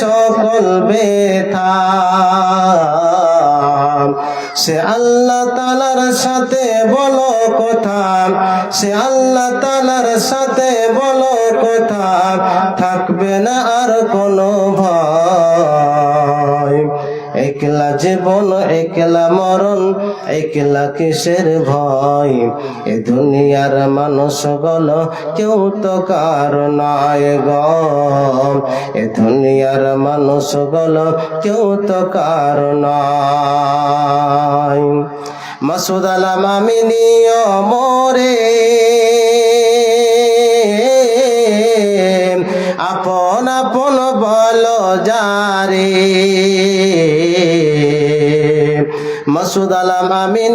সকল বেথা সে আল্লাহ তালার সাথে বলো কথা সে আল্লাহ তালার সাথে বলো কথা থাকবে না আর কোনো ভয়। একলা জীবন, একলা মরণ, একলা কিসের ভয়? এ দুনিয়ার মানুষ গল কেউ তো কার নয় এ দুনিয়ার মানুষ গল কেউ তো কার নয় মাসুদ আলাম মরে। আপন আপন বল যারে। মাসুদ আলাম আমি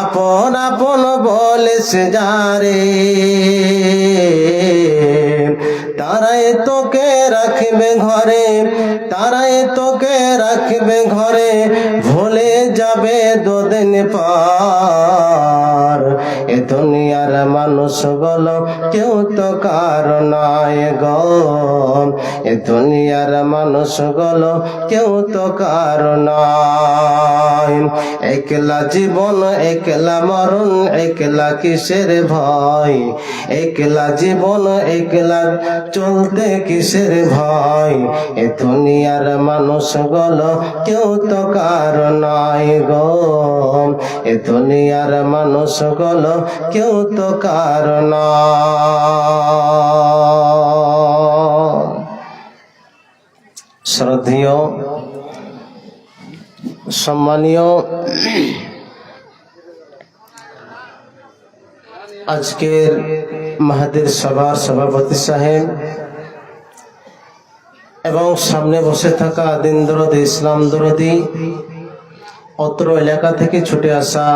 আপন আপন বলেছে যারে। তারাই তোকে রাখবে ঘরে, তারাই তোকে রাখবে ঘরে। ভুলে যাবে দুদিন এ দুনিয়ার মানুষ গল কেউ তো কার নয় গো। এ দুনিয়ার মানুষ গল কেউ তো কার নয় একলা জীবন, একলা মরণ, একলা কিসের ভয়? একলা জীবন, একলা চলতে কিসের ভয়? এ দুনিয়ার মানুষ গল কেউ তো কার নয় গো। এ দুনিয়ার মানুষ গল কেউ তো কার নয় শ্রদ্ধেয়, সম্মানীয় আজকের মাহাদের সভার সভাপতি সাহেব এবং সামনে বসে থাকা দিন দরদি, ইসলাম দরদি, অত্র এলাকা থেকে ছুটে আসা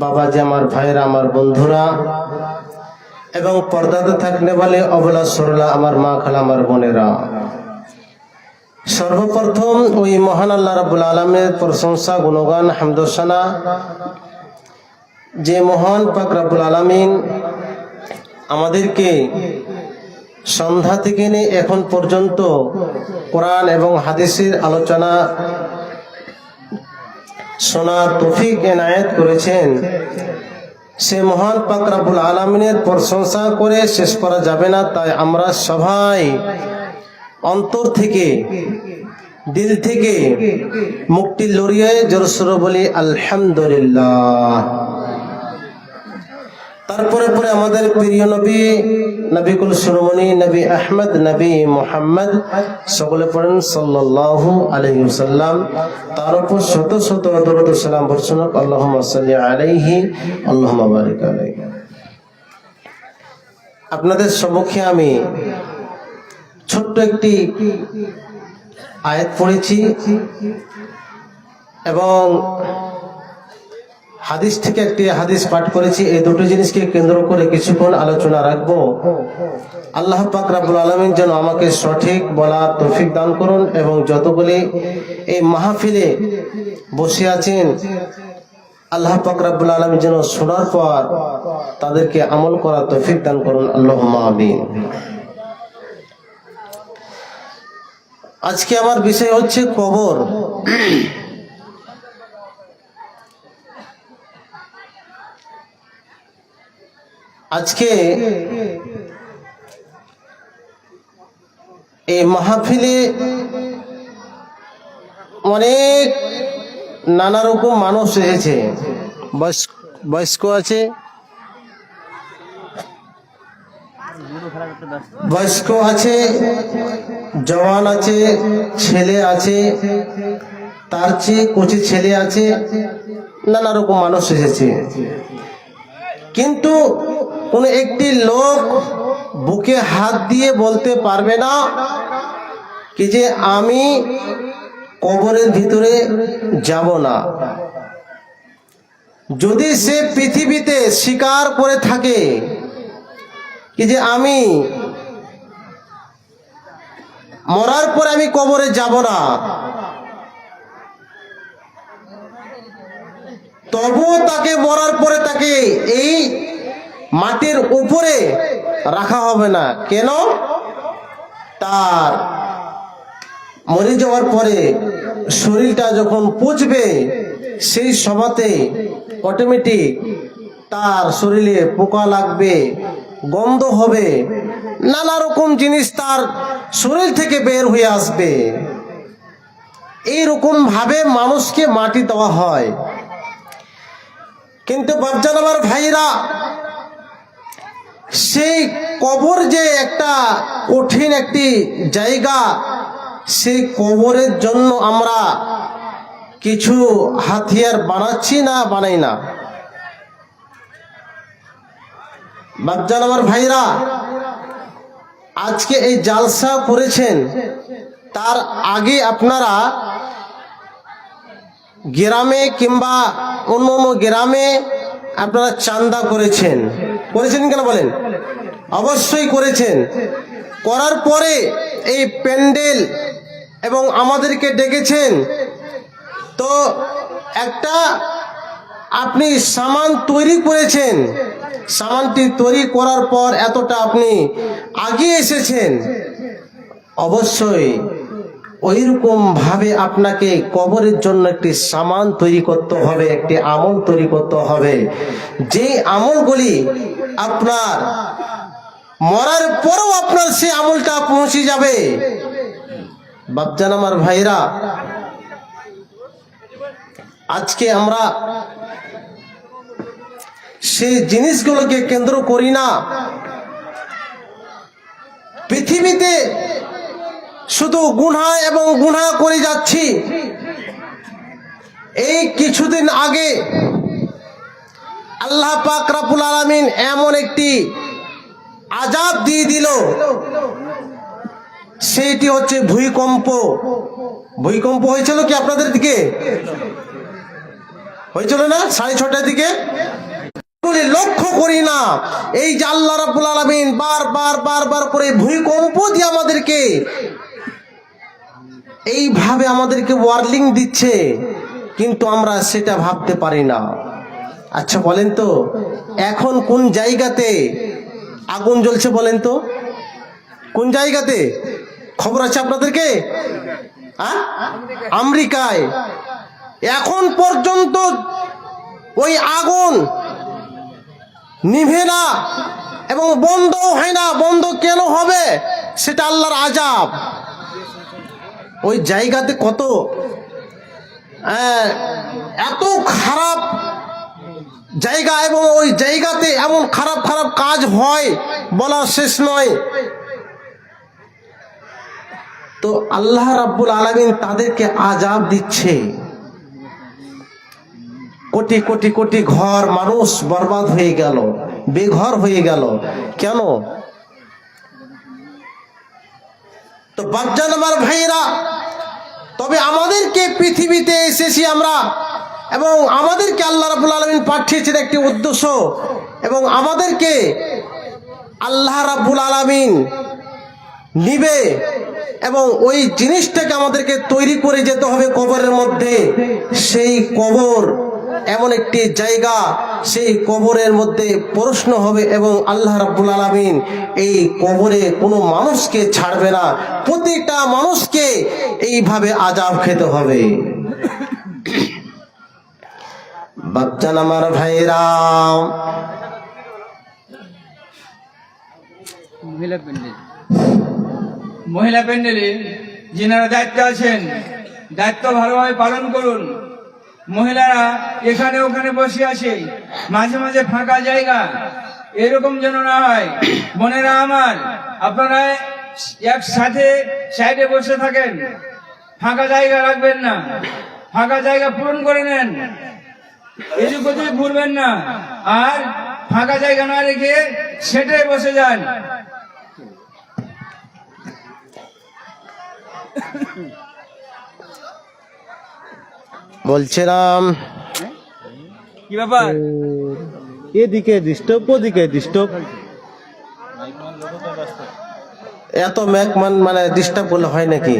বাবাজি, আমার ভাইরা আমার বন্ধুরা, এবং পর্দাতে থাকলে বলে, অবলা সরলা, আমার মা খালা, আমার বোনেরা। সর্বপ্রথম ওই মহান আল্লাহ রাবুল আলমের প্রশংসা, গুণগান, হামদোসানা, যে মহান পাক রাবুল আলমিন আমাদেরকে সন্ধ্যা থেকে নিয়ে এখন পর্যন্ত কোরআন এবং হাদিসের আলোচনা শোনার তফিক এনায়েত করেছেন। সে মহান পাকরাবুল আলমিনের প্রশংসা করে শেষ করা যাবে না, তাই আমরা সবাই অন্তর থেকে, দিল থেকে মুক্তি লড়িয়ে জোরসোর বলি, আলহামদুলিল্লাহ। তারপরে পরে আমাদের প্রিয় নবী নবী কুল সুরমণি, নবী আহমদ, নবী মোহাম্মদ, সকলে পড়েন সাল্লাল্লাহু আলাইহি তার উপর শত শত সালাম বর্ষণ সাল্লি আলাইহি, আল্লাহুম্মা বারিক আপনাদের সম্মুখে আমি ছোট্ট একটি আয়াত পড়েছি এবং হাদিস থেকে একটি হাদিস পাঠ করেছি। এই দুটো জিনিসকে কেন্দ্র করে কিছুক্ষণ আলোচনা রাখব। আল্লাহ পাক রাব্বুল আলামিন যেন আমাকে সঠিক বলার তৌফিক দান করুন এবং যতগুলি এই মাহফিলে বসে আছেন, আল্লাহ পাক রাব্বুল আলামিন যেন শোনার পর তাদেরকে আমল করার তৌফিক দান করুন। আল্লাহ আমিন। আজকে আমার বিষয় হচ্ছে কবর। আজকে এই মাহফিলে অনেক নানা রকম মানুষ এসেছে। বয়স্ক আছে। বয়স্ক আছে, জওয়ান আছে, ছেলে আছে, তার চেয়ে কচি ছেলে আছে, নানা রকম মানুষ এসেছে। কিন্তু কোন একটি লোক বুকে হাত দিয়ে বলতে পারবে না কি যে আমি কবরের ভিতরে যাব না। যদি সে পৃথিবীতে স্বীকার করে থাকে, কি যে আমি মরার পরে আমি কবরে যাব না। তবুও তাকে মরার পরে তাকে এই মাটির উপরে রাখা হবে না। কেন? তার মরে যাওয়ার পরে শরীরটা যখন পুজবে, সেই সভাতে অটোমেটিক তার শরীরে পোকা লাগবে, গন্ধ হবে, নানা রকম জিনিস তার শরীর থেকে বের হয়ে আসবে। এইরকম ভাবে মানুষকে মাটি দেওয়া হয়। কিন্তু বাপজান আমার ভাইরা সেই কবর যে একটা কঠিন একটি জায়গা, সেই কবরের জন্য আমরা কিছু হাতিয়ার বানাচ্ছি না বানাই না। বাপজান আমার ভাইরা, আজকে এই জালসা করেছেন, তার আগে আপনারা গ্রামে কিংবা অন্য অন্য গ্রামে আপনারা চান্দা করেছেন। করেছেন কেন বলেন? অবশ্যই করেছেন। করার পরে এই প্যান্ডেল এবং আমাদেরকে ডেকেছেন। তো একটা আপনি সামান তৈরি করেছেন। সামানটি তৈরি করার পর এতটা আপনি আগে এসেছেন। অবশ্যই ওইরকম ভাবে আপনাকে কবরের জন্য একটি সামান তৈরি করতে হবে, একটি আমল তৈরি করতে হবে। যে আমলগুলি আপনার মরার পরেও আপনার সে আমলটা পৌঁছে যাবে। বাপজান আমার ভাইরা আজকে আমরা সেই জিনিসগুলোকে কেন্দ্র করি না। পৃথিবীতে শুধু গুনা এবং গুনা করে যাচ্ছি। এই কিছুদিন আগে আল্লাহ পাক রাবুল আলামিন এমন একটি আজাব দিয়ে দিল। সেইটি হচ্ছে ভূমিকম্প। ভূমিকম্প হয়েছিল কি আপনাদের দিকে? হয়েছিল না? সাড়ে ছটার দিকে? লক্ষ্য করি না। এই যে আল্লাহ বার বার বার বার করে ভূমিকম্প দিয়ে আমাদেরকে এইভাবে আমাদেরকে ওয়ার্লিং দিচ্ছে, কিন্তু আমরা সেটা ভাবতে পারি না। আচ্ছা বলেন তো, এখন কোন জায়গাতে আগুন জ্বলছে বলেন তো? কোন জায়গাতে? খবর আছে আপনাদেরকে? আমেরিকায়। এখন পর্যন্ত ওই আগুন নিভে না এবং বন্ধ হয় না। বন্ধ কেন হবে? সেটা আল্লাহর আজাব ওই জায়গাতে কত? আহ, এত খারাপ জায়গা এবং ওই জায়গাতে এমন খারাপ খারাপ কাজ হয় বলা শেষ নয়। তো আল্লাহ রাব্বুল আলামিন তাদেরকে আজাব দিচ্ছে। কোটি কোটি কোটি ঘর মানুষ বরবাদ হয়ে গেল বেঘর হয়ে গেল। কেন? তো বাচ্চান আমার ভাইয়েরা, তবে আমাদেরকে পৃথিবীতে এসেছি আমরা এবং আমাদেরকে আল্লাহ রাবুল আলমিন পাঠিয়েছেন একটি উদ্দেশ্য এবং আমাদেরকে আল্লাহ রাব্বুল আলামিন নিবে এবং ওই জিনিসটাকে আমাদেরকে তৈরি করে যেতে হবে কবরের মধ্যে, সেই কবর এমন একটি জায়গা, সেই কবরের মধ্যে প্রশ্ন হবে এবং আল্লাহ রাব্বুল আলামিন এই কবরে কোনো মানুষকে ছাড়বে না, প্রতিটা মানুষকে এইভাবে আজাব খেতে হবে। বাচ্চান আমার ভাইরা মহিলা মহিলা প্যান্ডেলে যিনারা দায়িত্ব আছেন, দায়িত্ব ভালোভাবে পালন করুন। মহিলারা এখানে ওখানে বসে আছে। মাঝে মাঝে ফাঁকা জায়গা। এরকম যেন না হয়। বোনেরা আমার, আপনারা একসাথে সাইডে বসে থাকেন। ফাঁকা জায়গা রাখবেন না। ফাঁকা জায়গা পূরণ করে নেন। এদিক ঘুরবেন না। আর ফাঁকা জায়গা না রেখে সেটে বসে যান। বলছিলাম কি ব্যাপার? এদিকে ডিস্টার্ব ওদিকে ডিস্টার্ব এত ম্যাকমান মানে ডিস্টার্ব করলে হয় নাকি?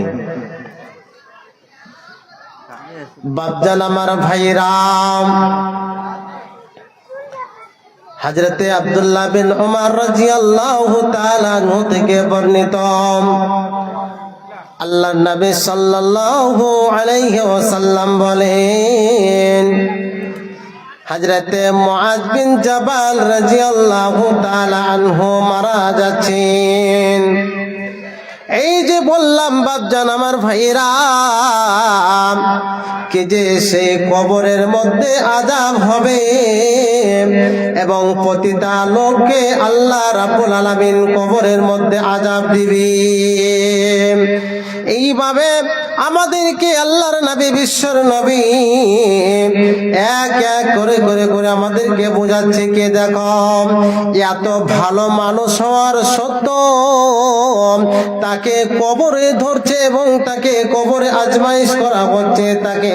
বাপজান আমার ভাই রাম হজরতে আব্দুল্লাহ বিন উমর রাদিয়াল্লাহু তাআলা থেকে বর্ণিত। আল্লাহ নবী সাল্লাল্লাহু আলাইহি বলেন হজরতে মুআজ বিন জাবাল রাদিয়াল্লাহু তাআলা মারা যাচ্ছেন। এই যে বললাম, বাপজান আমার ভাইরা কি যে সেই কবরের মধ্যে আজাব হবে এবং প্রতিটা লোককে আল্লাহ রাবুল আলামিন কবরের মধ্যে আজাব দিবে। এইভাবে আমাদেরকে আল্লাহর নবী, বিশ্বর নবী এক এক করে করে করে আমাদেরকে বোঝাচ্ছে কে দেখো? এত ভালো মানুষ হওয়ার সত্য তাকে কবরে ধরছে এবং তাকে কবরে আজমাইশ করা হচ্ছে তাকে।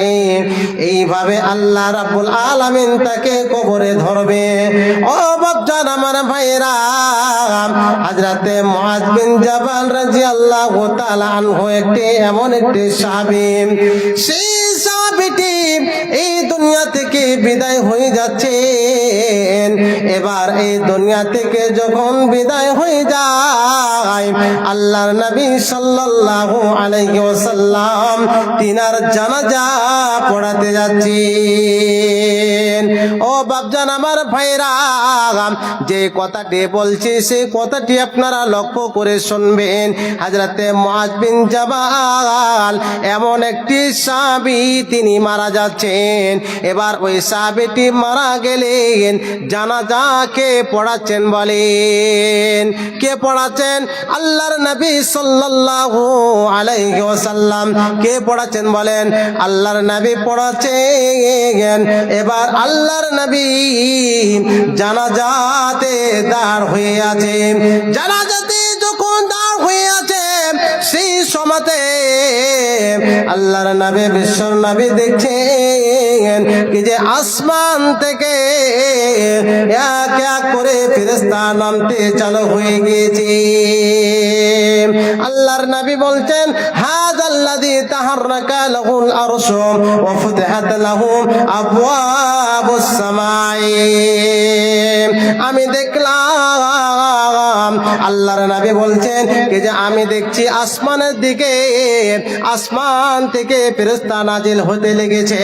এইভাবে আল্লাহ রাব্বুল আলামিন তাকে কবরে ধরবে। ও বাপজান আমার ভাইরা হযরতে মুআজ বিন জাবাল তাআলা আনহু একটি, এমন একটি সাহাবী সেই সাহাবীটি এই দুনিয়া থেকে বিদায় হয়ে যাচ্ছেন। এবার এই দুনিয়া থেকে যখন বিদায় হয়ে যায়, আল্লাহর নবী সাল্লাল্লাহু আলাইহি ওয়াসাল্লাম তিনার জানাজা পড়াতে যাচ্ছেন। বাপজান আমার ভাইরা, যে কথাটি বলছি কথাটি আপনারা লক্ষ্য করে শুনবেন। হাজরাতে এমন একটি সাহাবী তিনি মারা যাচ্ছেন। এবার ওই সাহাবীটি মারা গেলেন, জানাজাকে পড়াচ্ছেন বলেন। কে পড়াচ্ছেন? আল্লাহর নবী সাল্লাল্লাহু আলাইহি কে পড়াচ্ছেন বলেন? আল্লাহর নবী পড়াচ্ছেন। এবার আল্লাহর নবী জানাজাতে দাঁড় হয়ে আছে জানাজাতে যখন দাঁড় হয়ে আছে সেই সমাতে। আল্লাহর নবী, বিশ্বর নবী দেখছেন কি যে আসমান থেকে এক এক করে ফেরেশতা নামতে চালু হয়ে গিয়েছে। আল্লাহর নবী বলছেন হাজ আল্লাযী তাহাররাকা লাহুল আরশ ওয়া ফুতিহাত লাহু আবওয়াবুস সামাই। আমি দেখলাম আল্লাহর নবী বলছেন কি যে আমি দেখছি আসমানের দিকে, আসমান থেকে ফেরেশতা নাজিল হতে লেগেছে।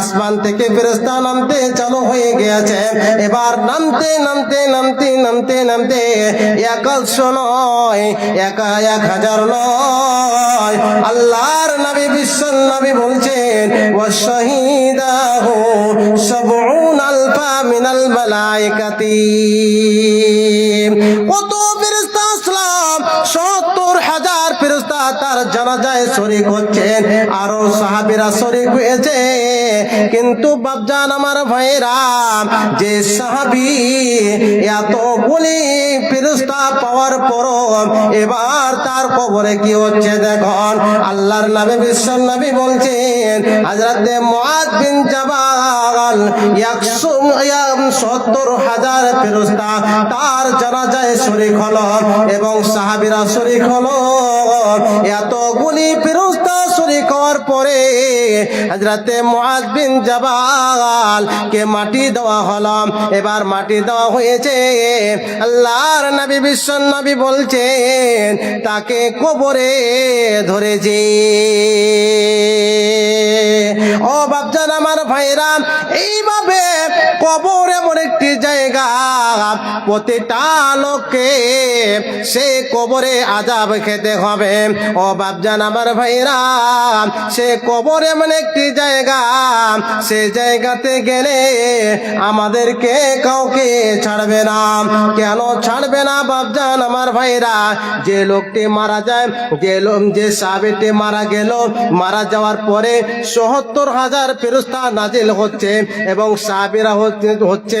আসমান থেকে ফেরেশতা নামতে চালু হয়ে গেছে এবার নামতে নামতে নামতে নামতে নামতে একাশো নয় একা এক হাজার নয়। আল্লাহর নবী বিশ্ব নবী বলছেন ও শহীদাহু সবউন আলফা মিনাল মালাইকাতি। কত ফেরেশতা আসলাম সত্তর হাজার ফেরেশতা তার জানাজায় শরীক হচ্ছেন। আরও সাহাবীরা শরীক হয়েছে। কিন্তু বাপজান আমার ভাইরা, যে সাহাবী, এত বলি ফেরেশতা পাওয়ার পর এবার তার কবরে কি হচ্ছে দেখুন। আল্লাহর নামে বিশ্বর নবী বলছেন, হযরতে মুআদ বিন জাবাল, একশো সত্তর হাজার ফেরেশতা তার জানাজায় শরীক হলো এবং সাহাবীরা শরীক হলো। এতগুলি ফেরেশতা শরীক হওয়ার পরে হযরতে মুআজ বিন জাবাল কে মাটি দেওয়া হলো। এবার মাটি দেওয়া হয়েছে। আল্লাহর নবী, বিশ্ব নবী বলছেন, তাকে কবরে ধরেছে। ও বাপজান আমার ভাইরা, এইভাবে প্রতিটা লোককে সে কবরে আজাব খেতে হবে। ও বাপজান আমার ভাইরা, সে কবর এমন একটি জায়গা, সে জায়গাতে গেলে আমাদেরকে কাউকে ছাড়বে না। কেন ছাড়বে না বাপজান আমার ভাইরা? যে লোকটি মারা যায়, যে লোক যে সাবেটি মারা গেল, মারা যাওয়ার পরে সত্তর হাজার ফেরস্তা নাজিল হচ্ছে এবং হচ্ছে হচ্ছে,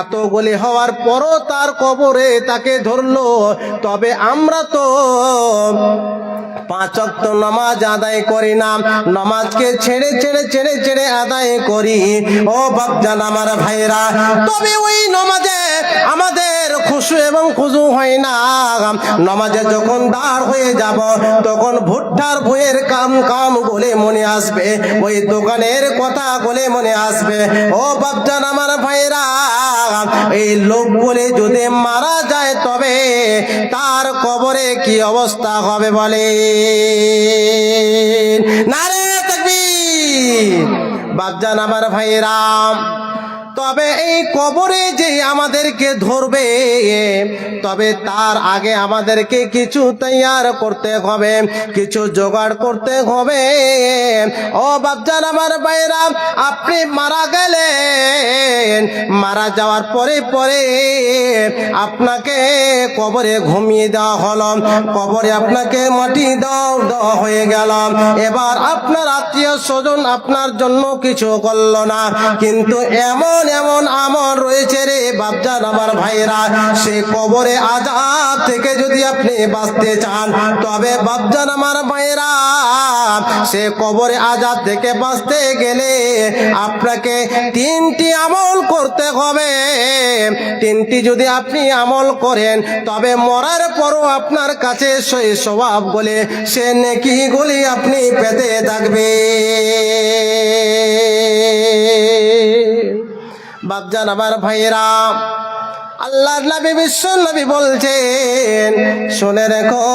এতগুলি হওয়ার পরও তার কবরে তাকে ধরলো। তবে আমরা তো পাঁচ অক্ত নামাজ আদায় করি না। নামাজকে ছেড়ে ছেড়ে ছেড়ে ছেড়ে আদায় করি। ও বাপজান আমার ভাইরা তবে ওই নামাজে আমাদের খুশু এবং খুজু হয় না। নামাজে যখন দাঁড় হয়ে যাব, তখন ভুট্টার বইয়ের কাম কাম বলে মনে আসবে। ওই দোকানের কথা বলে মনে আসবে। ও বাপজান আমার ভাইরা এই লোকগুলি যদি মারা যায়, তবে তার কবরে কি অবস্থা হবে বলে নারে বাপজান আমার ভাইরাম তবে এই কবরে যে আমাদেরকে ধরবে, তবে তার আগে আমাদেরকে কিছু তৈয়ার করতে হবে, কিছু জোগাড় করতে হবে। ও বাপজান আমার বাইরা আপনি মারা গেলেন, মারা যাওয়ার পরে পরে আপনাকে কবরে ঘুমিয়ে দেওয়া হলো, কবরে আপনাকে মাটি দাও দেওয়া হয়ে গেল। এবার আপনার আত্মীয় স্বজন আপনার জন্য কিছু করল না, কিন্তু এমন এমন আমল রয়েছে রে বাপজান আমার ভাইরা সে কবরে আজাব থেকে যদি আপনি বাঁচতে চান, তবে বাপজান আমার ভাইরা সে কবরে আজাদ থেকে বাঁচতে গেলে আপনাকে তিনটি আমল করতে হবে। তিনটি যদি আপনি আমল করেন, তবে মরার পরও আপনার কাছে সেই স্বভাব বলে সে নেকি গুলি আপনি পেতে থাকবে। বাপজান আমার ভাইয়েরা, আল্লাহর নবী বিশ্ব নবী বলছেন, শুনে রেখো,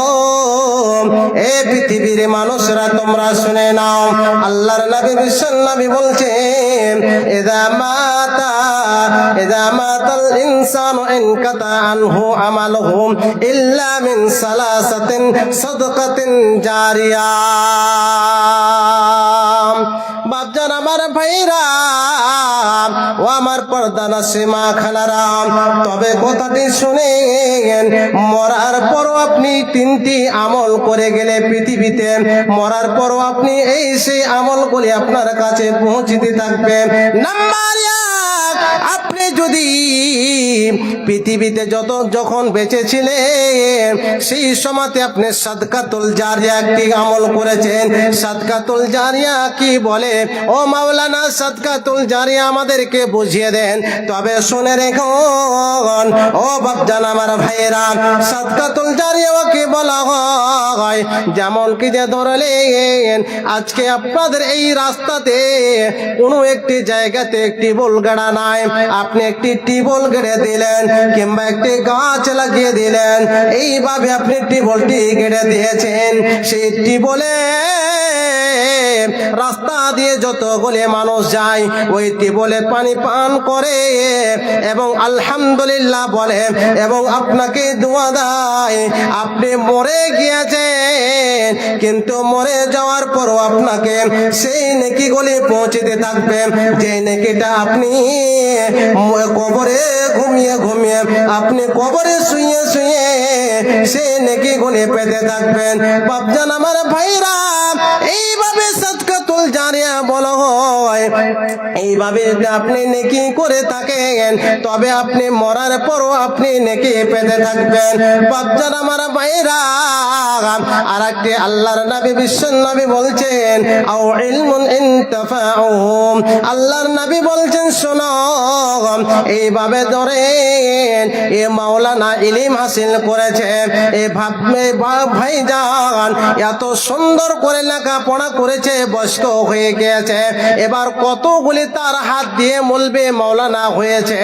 এ পৃথিবীর মানুষরা তোমরা শুনে নাও। আল্লাহর নবী বিশ্ব নবী বলছেন এদা মাতা এদা মাতাল ইনসানু ইনকাতা আনহু আমালুহু ইল্লা মিন সালাসাতিন সাদকাতিন জারিয়া। পর্দানা সীমা খালারাম তবে কথাটি শুনে মরার পরও আপনি তিনটি আমল করে গেলে পৃথিবীতে, মরার পরও আপনি এই সেই আমল করে আপনার কাছে পৌঁছিতে থাকবেন নাম্বার যদি পৃথিবীতে যত যখন বেঁচে ছিলেন সেই সময়তে আপনি সাদকাতুল জারিয়া একটি আমল করেছেন। সাদকাতুল জারিয়া কি বলে? ও মাওলানা, সাদকাতুল জারিয়া আমাদেরকে বুঝিয়ে দেন। তবে শুনে রেখুন, ও বাপজান আমার ভাইয়েরা, সাদকাতুল জারিয়া কি বলা হয়, যেমন কি যে ধরলেন, আজকে আপনাদের এই রাস্তাতে কোনো একটি জায়গাতে একটি বোল গাড়া নাই। আপনি একটি টিবল গেড়ে দিলেন কিংবা একটি গাছ লাগিয়ে দিলেন। এইভাবে আপনি টিবলটি গেড়ে দিয়েছেন। সেই টিবলে রাস্তা দিয়ে যতগুলি মানুষ যায়, ওই টিবলে পানি পান করে। এবং আলহামদুলিল্লাহ বলে, এবং আপনাকে দোয়া দেয়, আপনি মরে গিয়েছেন। কিন্তু মরে যাওয়ার পরও আপনাকে সেই নেকিগুলি পৌঁছতে থাকবে। যে নেকিটা আপনি কবরে ঘুমিয়ে ঘুমিয়ে, আপনি কবরে শুয়ে শুয়ে সেই নেকিগুলি পেতে থাকবেন। বাপজান আমার ভাইরা, এইভাবে জারিয়া বলা হয়। এইভাবে আপনি নেকি করে থাকেন, তবে আপনি মরার পরও আপনি নেকি পেতে থাকবেন। বাচ্চারা, আমার ভাইরা আল্লাহর নবী বলছেন এইভাবে এ মাওলানা ইলিম হাসিল করেছে, এ এ বা- এত সুন্দর করে লেখাপড়া করেছে, বয়স্ক হয়ে গিয়েছে, এবার কতগুলি তার হাত দিয়ে মলবে মাওলানা হয়েছে,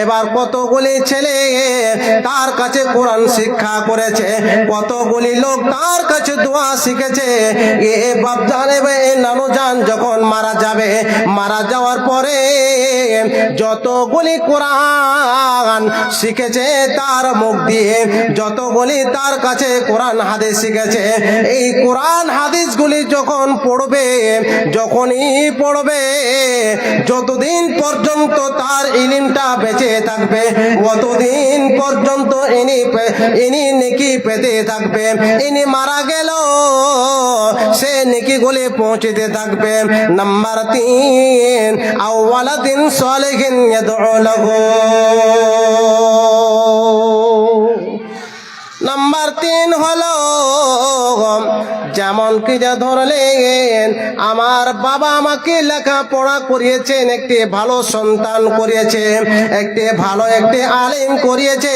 এবার কতগুলি ছেলে তার কাছে কোরআন শিক্ষা করেছে, কতগুলি লোক তার কাছে দোয়া শিখেছে। এ বাপজান এ নানু যান যখন মারা যাবে, মারা যাওয়ার পরে যতগুলি কোরআন শিখেছে তার মুখ দিয়ে, যতগুলি তার কাছে কোরআন হাদিস শিখেছে, এই কোরআন হাদিসগুলি যখন পড়বে, যখনই পড়বে, যতদিন পর্যন্ত তার ইলিমটা বেঁচে থাকবে, অতদিন পর্যন্ত ইনি ইনি নেকি পেতে থাকবে। ইনি মারা গেল। সে নেকি গুলি পৌঁছতে থাকবে। নাম্বার তিন আওয়ালা দিন সলেহিন নাম্বার তিন হলো যেমন কি যা ধরলেন, আমার বাবা আমাকে লেখাপড়া করিয়েছেন, একটি ভালো সন্তান করিয়েছে একটি ভালো একটি আলিম করিয়েছে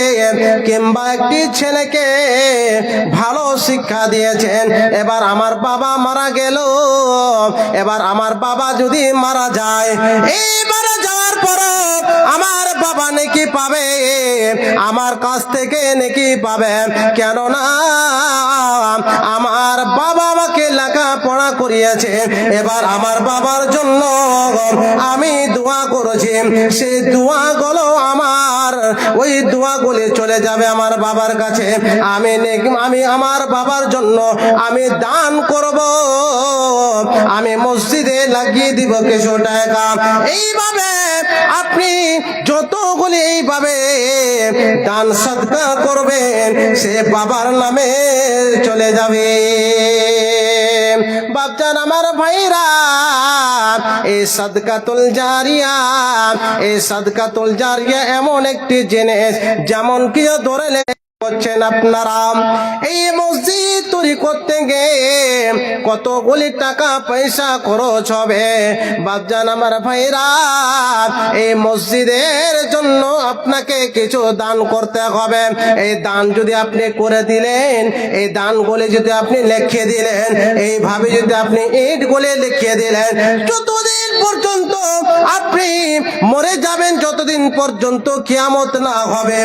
কিংবা একটি ছেলেকে ভালো শিক্ষা দিয়েছেন। এবার আমার বাবা মারা গেল, এবার আমার বাবা যদি মারা যায় পর আমার বাবা নাকি পাবে? আমার কাছ থেকে নাকি পাবে? কেননা আমার বাবা আমাকে লেখাপড়া করিয়েছে। এবার আমার বাবার জন্য আমি দোয়া করেছি। সেই দোয়াগুলো আমার, ওই দোয়াগুলি চলে যাবে আমার বাবার কাছে। আমি আমি আমার বাবার জন্য আমি দান করব। আমি মসজিদে লাগিয়ে দিব কিছু টাকা। এইভাবে আপনি যতগুলি এইভাবে দান সদকা করবেন, সে বাবার নামে চলে যাবে। বাপজান আমার ভাইরা এই সদকাতুল জারিয়া এই সদকাতুল জারিয়া এমন একটি জিনিস যেমন কি ধরে করছেন আপনারা এই মসজিদ তৈরি করতে গিয়ে কতগুলি টাকা পয়সা খরচ হবে। বাপজান আমার ভাইরা, এই মসজিদের জন্য আপনাকে কিছু দান করতে হবে। এই দান যদি আপনি করে দিলেন, এই দানগুলি যদি আপনি লিখে দিলেন, এইভাবে যদি আপনি ইট গুলি লিখিয়ে দিলেন, যতদিন পর্যন্ত আপনি মরে যাবেন, যতদিন পর্যন্ত কিয়ামত না হবে।